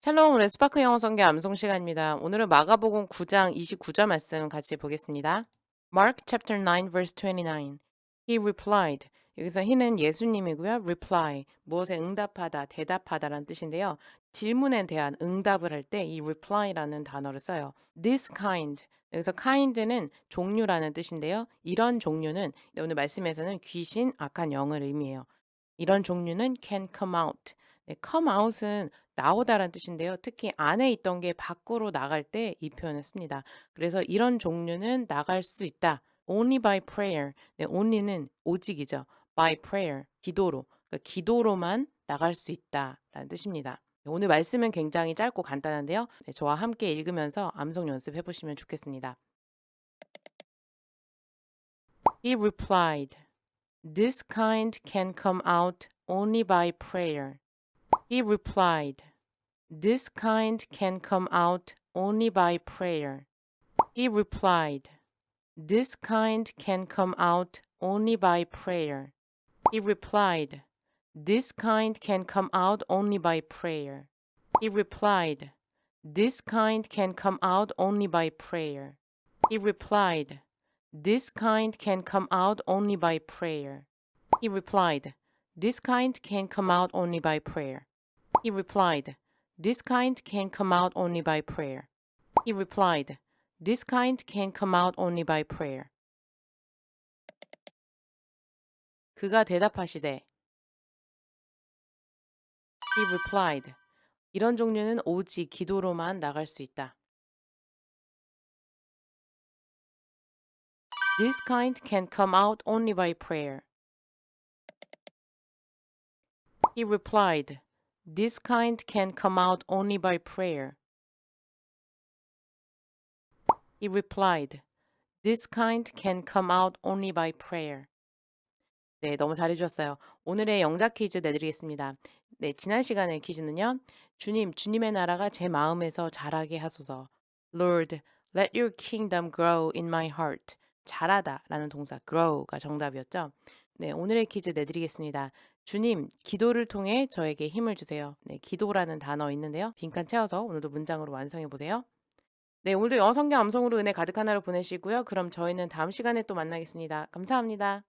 샬롬 우리 스파크 영어 성경 암송 시간입니다. 오늘은 마가복음 9장 29절 말씀 같이 보겠습니다. Mark chapter 9 verse 29. He replied. 여기서 he는 예수님이고요. reply 무엇에 응답하다, 대답하다라는 뜻인데요. 질문에 대한 응답을 할 때 이 reply라는 단어를 써요. This kind 여기서 kind는 종류라는 뜻인데요. 이런 종류는 오늘 말씀에서는 귀신, 악한 영을 의미해요. 이런 종류는 can come out. 네, come out은 나오다라는 뜻인데요. 특히 안에 있던 게 밖으로 나갈 때 이 표현을 씁니다. 그래서 이런 종류는 나갈 수 있다. only by prayer. 네, only는 오직이죠. by prayer. 기도로. 그러니까 기도로만 나갈 수 있다라는 뜻입니다. 네, 오늘 말씀은 굉장히 짧고 간단한데요. 네, 저와 함께 읽으면서 암송 연습해 보시면 좋겠습니다. He replied, This kind can come out only by prayer. He replied, This kind can come out only by prayer. He replied, This kind can come out only by prayer. He replied, This kind can come out only by prayer. He replied, This kind can come out only by prayer. He replied, This kind can come out only by prayer. He replied, This kind can come out only by prayer. He replied, This kind can come out only by prayer. He replied, This kind can come out only by prayer. 그가 대답하시되 He replied, 이런 종류는 오직 기도로만 나갈 수 있다. This kind can come out only by prayer. He replied, This kind can come out only by prayer. He replied, This kind can come out only by prayer. 네, 너무 잘해주셨어요. 오늘의 영작 퀴즈 내드리겠습니다. 네, 지난 시간의 퀴즈는요. 주님, 주님의 나라가 제 마음에서 자라게 하소서. Lord, let your kingdom grow in my heart. 자라다 라는 동사 grow가 정답이었죠. 네, 오늘의 퀴즈 내드리겠습니다. 주님, 기도를 통해 저에게 힘을 주세요. 네, 기도라는 단어 있는데요. 빈칸 채워서 오늘도 문장으로 완성해 보세요. 네, 오늘도 영어 성경 암송으로 은혜 가득한 하루 보내시고요. 그럼 저희는 다음 시간에 또 만나겠습니다. 감사합니다.